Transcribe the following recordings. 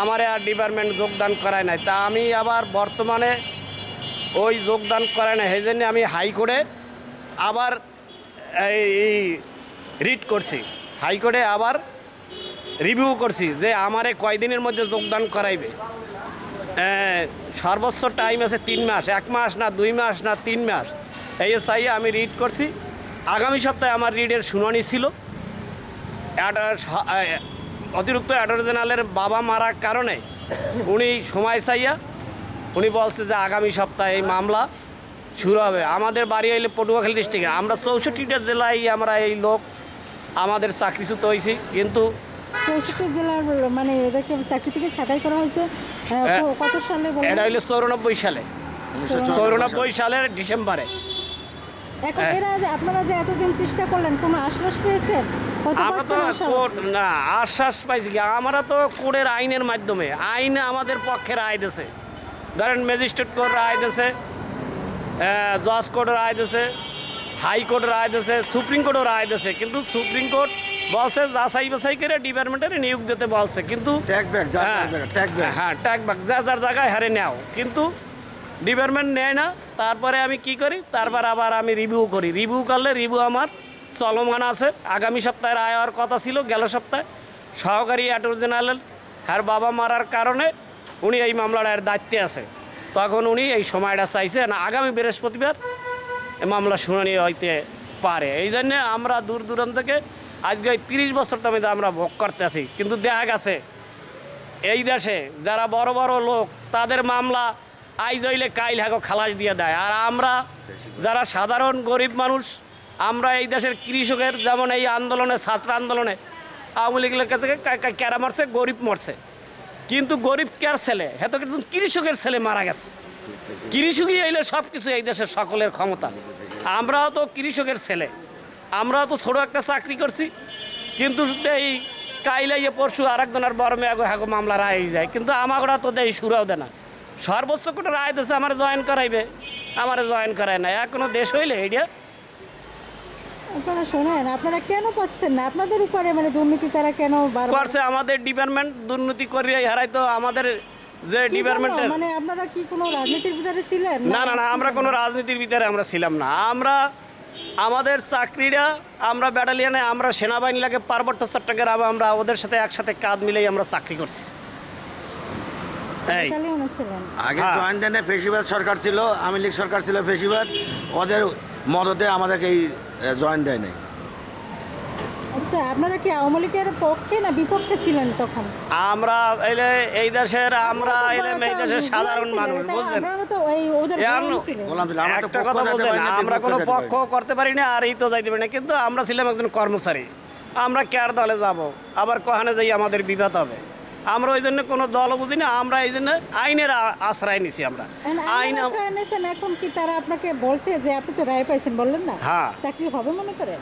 আমারে আর ডিপার্টমেন্ট যোগদান করায় নাই। তা আমি আবার বর্তমানে ওই যোগদান করায় না সেই জন্য আমি হাইকোর্টে আবার এই রিট করছি। হাইকোর্টে আবার রিভিউ করছি যে আমারে কয়দিনের মধ্যে যোগদান করাইবে। সর্বোচ্চ টাইম আছে তিন মাস, এক মাস না দুই মাস না তিন মাস। এই চাই আমি রিড করছি। আগামী সপ্তাহে আমার রিডের শুনানি ছিল। অতিরিক্ত অ্যাটর্নি জেনারেলের বাবা মারার কারণে উনি সময় চাইয়া উনি বলছে যে আগামী সপ্তাহে এই মামলা শুরু হবে। আমাদের বাড়ি হইলে পটুয়াখালী ডিস্ট্রিক্টে আমরা চৌষট্টিটা জেলায় আমরা এই লোক আমাদের চাকরিচ্যুত হয়েছি কিন্তু চৌষট্টি জেলার মানে এদেরকে চাকরি থেকে ছাঁটাই করা হয়েছে। হ্যাঁ। কত সালে এটা হইল চৌরানব্বই সালে। চৌরানব্বই সালের ডিসেম্বরে। এখন হ্যাঁ। এরা যে আপনারা যে এতদিন চেষ্টা করলেন কোনো আশ্বাস পেয়েছেন? আমরা তো কোর্ট না আশ্বাস পাইছি কি? আমরা তো কোর্টের আইনের মাধ্যমে আইন আমাদের পক্ষে রায় দিছে। ধরেন ম্যাজিস্ট্রেট কোর্ট রায় দিছে জজ কোর্ট রায় দিছে হাইকোর্ট রায় দিছে সুপ্রিম কোর্টও রায় দিছে। কিন্তু সুপ্রিম কোর্ট বলছে যাচাই বাছাই করে ডিপার্টমেন্টের নিয়োগ দিতে বলছে। কিন্তু ট্যাগ ব্যাক যার হ্যাঁ, ট্যাগ ব্যাক হ্যাঁ ট্যাগ ব্যাক যা যার জায়গায় হারে নেও। কিন্তু ডিপার্টমেন্ট নেয় না, তারপরে আমি কি করি? তারপর আবার আমি রিভিউ করি। রিভিউ করলে রিভিউ আমার চলমান আছে। আগামী সপ্তাহের আয় হওয়ার কথা ছিল, গেল সপ্তাহে। সহকারী অ্যাটর্নি জেনারেল হ্যার বাবা মারার কারণে উনি এই মামলাটার দায়িত্বে আছে। তখন উনি এই সময়টা চাইছে না, আগামী বৃহস্পতিবার মামলা শুনানি হইতে পারে। এই জন্যে আমরা দূর দূরান্ত থেকে আজকে এই তিরিশ বছর তো আমরা ভোগ করতে আছি। কিন্তু দেখা গেছে, এই দেশে যারা বড় বড় লোক, তাদের মামলা আইজ হইলে কাইল হাগো খালাস দিয়ে দেয়। আর আমরা যারা সাধারণ গরিব মানুষ, আমরা এই দেশের কৃষকের যেমন এই আন্দোলনে, ছাত্র আন্দোলনে আওয়ামী লীগের কাছে ক্যারা মারছে? গরিব মরছে। কিন্তু গরিব কার ছেলে? হ্যাঁ তো কিন্তু কৃষকের ছেলে মারা গেছে। কৃষকই এলে সব কিছু এই দেশের সকলের ক্ষমতা। আমরাও তো কৃষকের ছেলে। আমরাও তো ছোট একটা চাকরি করছি। কিন্তু এই কাইলাইয়ে পরশু আর একজনের বড় মেয়ে মামলা রায় যায় কিন্তু আমাগরা তো দেয় সুরাও দেয় না সর্বোচ্চ কোনো রায় দিয়েছে আমার জয়েন করাইবে। আমার জয়েন করায় না এক কোনো দেশ হইলে এইটা আপনারা শোনেন আপনারা কেন পাচ্ছেন না? আপনাদের উপরে মানে দুর্নীতি তারা কেন করছে আমাদের ডিপার্টমেন্ট দুর্নীতি করিয়ে হারাই তো আমাদের যে ডিপার্টমেন্টের মানে আপনারা কি কোনো রাজনীতির ভিতরে ছিলেন? না না না আমরা কোনো রাজনীতির ভিতরে আমরা ছিলাম না। আমরা আমাদের চাকরিটা আমরা ব্যাটালিয়ানে আমরা সেনাবাহিনী লাগে পার্বত্য চট্টগ্রামে আমরা ওদের সাথে একসাথে কাঁধ মিলেই আমরা চাকরি করছি। এই। আগে হ্যাঁ। ফেসিবাদ সরকার ছিল আওয়ামী লীগ সরকার ছিল ফেসিবাদ। ওদের মদতে আমাদেরকে এই জয়েন্ট দেয় নাই। আচ্ছা আপনারা কি আওয়ামী লীগের পক্ষে না বিপক্ষে ছিলেন তখন? আমরা এলে এই দেশের আমরা এলে এই দেশের সাধারণ মানুষ তাই বুঝছেন? আপনারা তো ওই ওদের এখন গোলাম ছিলেন। গোলাম ছিল আমরা তো একটা পক্ষ কথা বলছেন আমরা কোনো পক্ষ করতে পারি না আর এই তো যাইতে পারি না কিন্তু আমরা ছিলাম একজন কর্মচারী। আমরা কেয়ার দলে যাব? আবার কহানে যাই আমাদের বিবাদ হবে। আমরা ওই জন্য কোনো দল বুঝি না আমরা এই জন্য আইনের আশ্রয় নিছি আমরা। আইন এখন কি তারা আপনাকে বলছে যে আপনি তো রায় পাইছেন বললেন না? হ্যাঁ। চাকরি হবে মনে করেন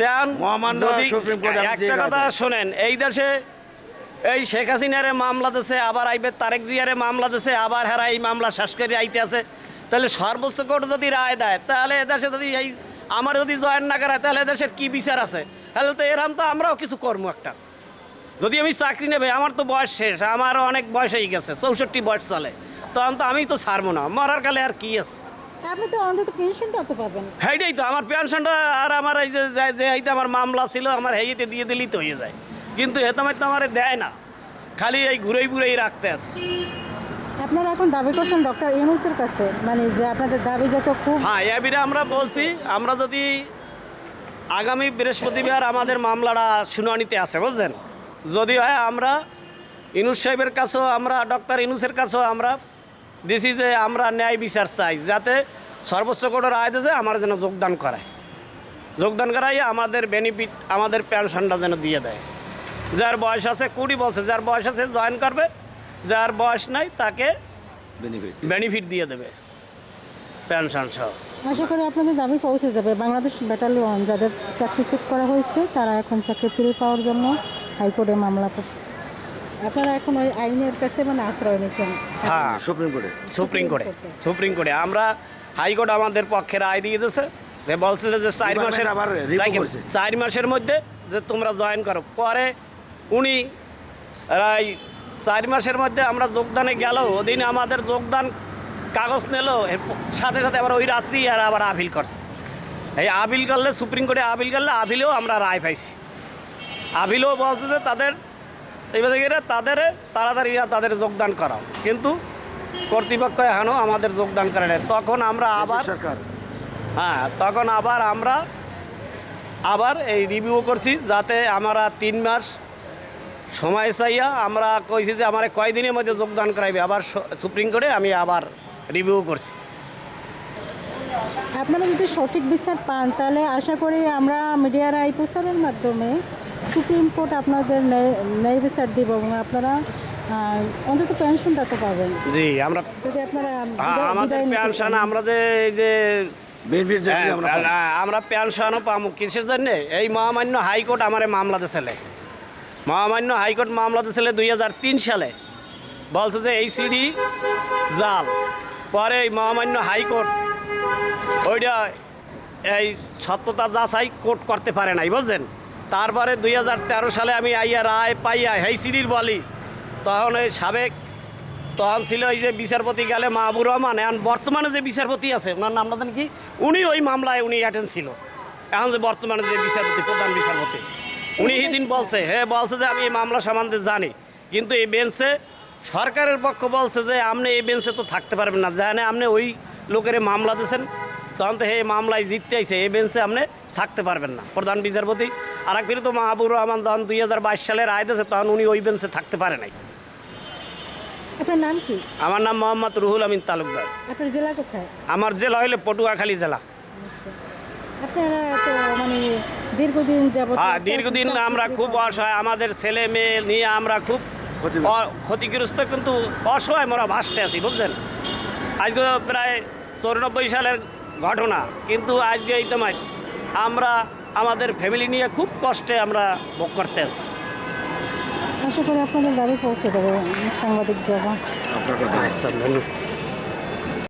তেন মহামান্য যদি সুপ্রিম কোর্ট একটা কথা শোনেন এই দেশে এই শেখ হাসিনারে মামলা দিছে আবার আইবে তারেক জিয়ারে মামলা দিছে আবার হেরা এই মামলা শেষ করে আইতে আছে। তাহলে সর্বোচ্চ কোর্ট যদি রায় দেয় তাহলে এদেশে যদি এই আমার যদি জয়েন না করায় তাহলে এদেশের কি বিচার আছে? তাহলে তো এরম তো আমরাও কিছু কর্ম একটা। যদি আমি চাকরি নেবে আমার তো বয়স শেষ আমার অনেক বয়স হয়ে গেছে চৌষট্টি বয়স চলে। তখন তো আমি তো ছাড়বো না মরার কালে আর কি আছে? আপনি তো অন্তত পেনশনটা তো পাবেন। সেইটাই তো আমার পেনশনটা আর আমার এই যে যে- এইতে আমার মামলা ছিল আমার হেইতে দিয়ে দিলেই তো হয়ে যায়। কিন্তু হেতামাই তো আমার দেয় না খালি এই ঘুরেই ঘুরেই রাখতে আছে। আপনারা এখন দাবি করছেন ডক্টর ইউনুসের কাছে মানে যে আপনাদের দাবি যত খুব হ্যাঁ এবিরে আমরা বলছি আমরা যদি আগামী বৃহস্পতিবার আমাদের মামলাটা শুনানিতে আছে বুঝলেন? যদি হয় আমরা ইনুস সাহেবের কাছেও আমরা ডক্টর ইনুসের কাছেও আমরা দিছি যে আমরা ন্যায় বিচার চাই যাতে সর্বোচ্চ কোর্টের রায় দিয়েছে আমার যেন যোগদান করায়। যোগদান করাই আমাদের বেনিফিট আমাদের পেনশনটা যেন দিয়ে দেয়। যার বয়স আছে কুড়ি বলছে যার বয়স আছে জয়েন করবে। যার বয়স নাই তাকে বেনিফিট বেনিফিট দিয়ে দেবে। পেনশন সহ। আশা করি আপনাদের দাবি পৌঁছে যাবে। বাংলাদেশ ব্যাটালিয়ন যাদের চাকরিচ্যুত করা হয়েছে তারা এখন চাকরি ফিরে পাওয়ার জন্য হাইকোর্টে মামলা করছে। আপনারা এখন ওই আইনের কাছে মানে আশ্রয় নিচ্ছেন হ্যাঁ সুপ্রিম কোর্টে। সুপ্রিম কোর্টে। সুপ্রিম কোর্টে। আমরা হাইকোর্ট আমাদের পক্ষে রায় দিয়ে দিয়েছে। যে বলছে যে চার মাসের আবার চার মাসের মধ্যে যে তোমরা জয়েন করো। পরে উনি এই চার মাসের মধ্যে আমরা যোগদানে গেল ওদিন আমাদের যোগদান কাগজ নিল সাথে সাথে আবার ওই রাত্রি আর আবার আপিল করছে। এই আপিল করলে সুপ্রিম কোর্টে আপিল করলে আপিলেও আমরা রায় পাইছি। আপিলও বলছে যে তাদের এইভাবে গেলে তাদের তাড়াতাড়ি তাদের যোগদান করাও। কিন্তু কর্তৃপক্ষ এখনও আমাদের যোগদান করে নাই। তখন আমরা আবার সরকার। হ্যাঁ তখন আবার আমরা আবার এই রিভিউ করছি যাতে আমরা তিন মাস সময় চাইয়া আমরা কইছি যে আমার কয়দিনের মধ্যে যোগদান করাইবে। আবার সুপ্রিম কোর্টে আমি আবার রিভিউ করছি। আপনারা যদি সঠিক বিচার পান তাহলে আশা করি আমরা মিডিয়ার আই প্রচারের মাধ্যমে সুপ্রিম কোর্ট আপনাদের ন্যায়- বিচার দিব এবং আপনারা অন্তত পেনশনটা তো পাবেন। জি আমরা যদি আপনারা আমাদের পেনশন আমরা যে এই যে হ্যাঁ, আমরা পেনশনও পাবো। কিসের জন্য? এই মহামান্য হাইকোর্ট আমার মামলা দিয়েছিল মহামান্য হাইকোর্ট মামলা দিয়েছিল দুই হাজার তিন সালে। বলছে যে এই সিডি জাল। পরে এই মহামান্য হাইকোর্ট ওইটা এই সত্যতা যাচাই কোর্ট করতে পারে নাই বুঝছেন? তারপরে দুই হাজার তেরো সালে আমি আইয়া রায় পাইয়া হেই সিডির বলি। তখন ওই সাবেক, তখন ছিল ওই যে বিচারপতি গেলে মাহবুর রহমান, এখন বর্তমানে যে বিচারপতি আছে, ওনার নামটা জানি কি, উনি ওই মামলায় উনি অ্যাটেন্ড ছিল। এখন যে বর্তমানে যে বিচারপতি, প্রধান বিচারপতি, উনি সেদিন বলছে হ্যাঁ বলছে যে আমি এই মামলা সম্বন্ধে জানি, কিন্তু এই বেঞ্চে সরকারের পক্ষ বলছে যে আপনি এই বেঞ্চে তো থাকতে পারবেন না জানে আপনি ওই লোকের মামলা দিয়েছেন তখন তো এই মামলায় জিততে আইছে এই বেঞ্চে আপনি থাকতে পারবেন না। প্রধান বিচারপতি আর এক তো মাহবুর রহমান যখন দুই হাজার বাইশ সালে রায় দিয়েছে তখন উনি ওই বেঞ্চে থাকতে পারে নাই। আপনার নাম কি? আমার নাম মোহাম্মদ রুহুল আমিন তালুকদার। আপনার জেলা কোথায়? আমার জেলা হইলে পটুয়াখালী জেলা। আপনারা তো মানে দীর্ঘদিন যাবত হ্যাঁ দীর্ঘদিন আমরা খুব অসহায়। আমাদের ছেলে মেয়ে নিয়ে আমরা খুব ক্ষতিগ্রস্ত কিন্তু অসহায় মোরা ভাসতে আছি বুঝছেন? আজকে প্রায় চৌরানব্বই সালের ঘটনা। কিন্তু আজকে এই তোমার আমরা আমাদের ফ্যামিলি নিয়ে খুব কষ্টে আমরা ভোগ করতে আসি আশা করি আপনাদের দাবি পৌঁছে দেবে সাংবাদিক জবা আপনার কথা আচ্ছা ধন্যবাদ।